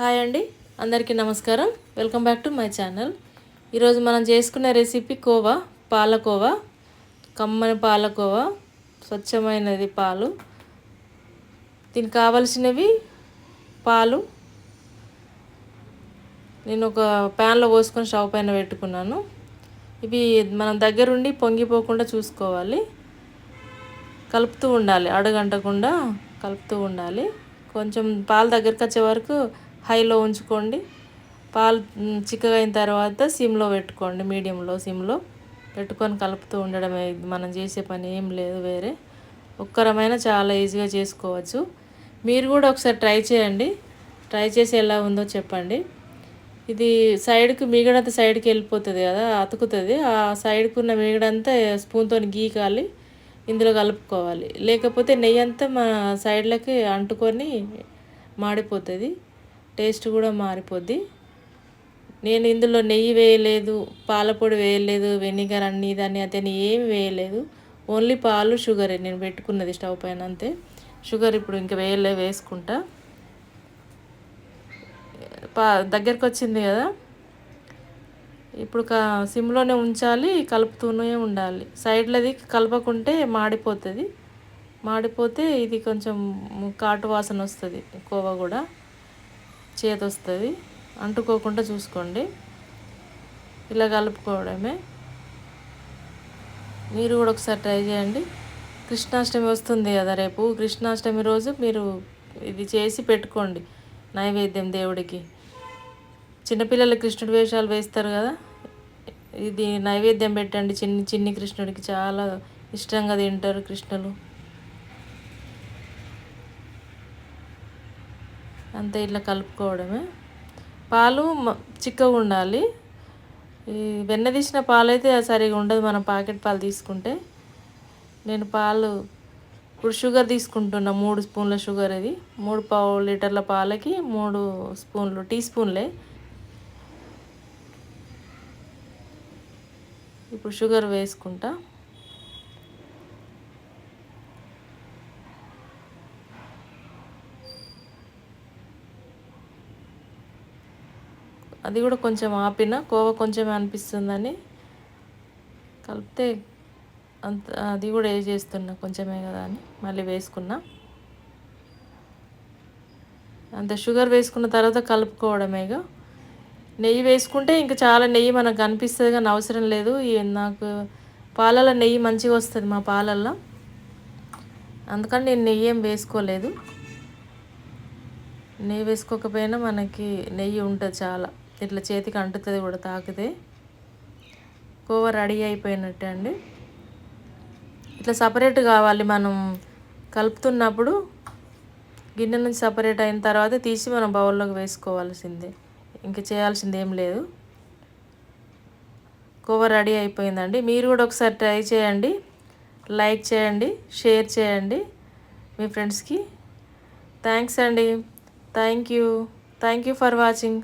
Hi అండి అందరికీ నమస్కారం. Welcome back to my channel. ఈరోజు మనం చేసుకునే రెసిపీ కోవా పాలకోవా కమ్మని పాలకోవా స్వచ్ఛమైనది పాలు. దీనికి కావలసినవి పాలు. నేను ఒక ప్యాన్లో పోసుకొని స్టవ్ పైన పెట్టుకున్నాను. ఇవి మనం దగ్గరుండి పొంగిపోకుండా చూసుకోవాలి. కలుపుతూ ఉండాలి అడగంటకుండా కలుపుతూ ఉండాలి. కొంచెం పాలు దగ్గరికి వచ్చే వరకు హైలో ఉంచుకోండి. పాలు చిక్కగా అయిన తర్వాత సిమ్లో పెట్టుకోండి. మీడియంలో సిమ్లో పెట్టుకొని కలుపుతూ ఉండడమే మనం చేసే పని ఏం లేదు వేరే. ఉక్కరమైన చాలా ఈజీగా చేసుకోవచ్చు. మీరు కూడా ఒకసారి ట్రై చేయండి. ట్రై చేసి ఎలా ఉందో చెప్పండి. ఇది సైడ్కి మిగడంతా సైడ్కి వెళ్ళిపోతుంది కదా అతుకుతుంది. ఆ సైడ్కి ఉన్న మిగడంతా స్పూన్తో గీకాలి ఇందులో కలుపుకోవాలి. లేకపోతే నెయ్యి అంతా మన సైడ్లకి అంటుకొని మాడిపోతుంది. టేస్ట్ కూడా మారిపోద్ది. నేను ఇందులో నెయ్యి వేయలేదు పాలపొడి వేయలేదు వెనిగర్ అన్ని దాన్ని అతని ఏమి వేయలేదు. ఓన్లీ పాలు షుగరే. నేను పెట్టుకున్నది స్టవ్ పైన అంతే. షుగర్ ఇప్పుడు ఇంకా వేయలే వేసుకుంటా. పా దగ్గరకు వచ్చింది కదా. ఇప్పుడు కా సిమ్లోనే ఉంచాలి కలుపుతూనే ఉండాలి. సైడ్లది కలపకుంటే మాడిపోతుంది. మాడిపోతే ఇది కొంచెం కాటు వాసన వస్తుంది కోవ కూడా. చేతి వస్తుంది అంటుకోకుండా చూసుకోండి. ఇలా కలుపుకోవడమే. మీరు కూడా ఒకసారి ట్రై చేయండి. కృష్ణాష్టమి వస్తుంది కదా రేపు. కృష్ణాష్టమి రోజు మీరు ఇది చేసి పెట్టుకోండి నైవేద్యం దేవుడికి. చిన్నపిల్లలు కృష్ణుడి వేషాలు వేస్తారు కదా. ఇది నైవేద్యం పెట్టండి. చిన్ని చిన్ని కృష్ణుడికి చాలా ఇష్టంగా తింటారు కృష్ణులు. అంతే ఇట్లా కలుపుకోవడమే. పాలు చిక్కగా ఉండాలి. ఈ వెన్న తీసిన పాలు అయితే సరిగా ఉండదు మనం ప్యాకెట్ పాలు తీసుకుంటే. నేను పాలు ఇప్పుడు షుగర్ తీసుకుంటున్నా మూడు స్పూన్ల షుగర్ ఇది మూడు పావు లీటర్ల పాలకి మూడు స్పూన్లు టీ స్పూన్లే. ఇప్పుడు షుగర్ వేసుకుంటా. అది కూడా కొంచెం ఆపిన కోవ కొంచెం అనిపిస్తుందని. కలిపితే అంత అది కూడా ఏ చేస్తున్నా కొంచెమే కదా అని మళ్ళీ వేసుకున్నా. అంత షుగర్ వేసుకున్న తర్వాత కలుపుకోవడమేగా నెయ్యి వేసుకుంటే ఇంకా చాలా నెయ్యి మనకు అనిపిస్తుంది కానీ అవసరం లేదు. నాకు పాలల్లో నెయ్యి మంచిగా వస్తుంది మా పాలల్లో. అందుకని నేను నెయ్యి ఏం వేసుకోలేదు. నెయ్యి వేసుకోకపోయినా మనకి నెయ్యి ఉంటుంది చాలా. ఇట్లా చేతికి అంటుతుంది కూడా తాకితే. కోవ రెడీ అయిపోయినట్టే అండి. ఇట్లా సపరేట్ కావాలి మనం కలుపుతున్నప్పుడు గిన్నె నుంచి సపరేట్ అయిన తర్వాత తీసి మనం బౌల్లోకి వేసుకోవాల్సిందే. ఇంకా చేయాల్సింది ఏం లేదు. కోవ రెడీ అయిపోయిందండి. మీరు కూడా ఒకసారి ట్రై చేయండి. లైక్ చేయండి షేర్ చేయండి మీ ఫ్రెండ్స్కి. థ్యాంక్స్ అండి. Thank you. Thank you for watching.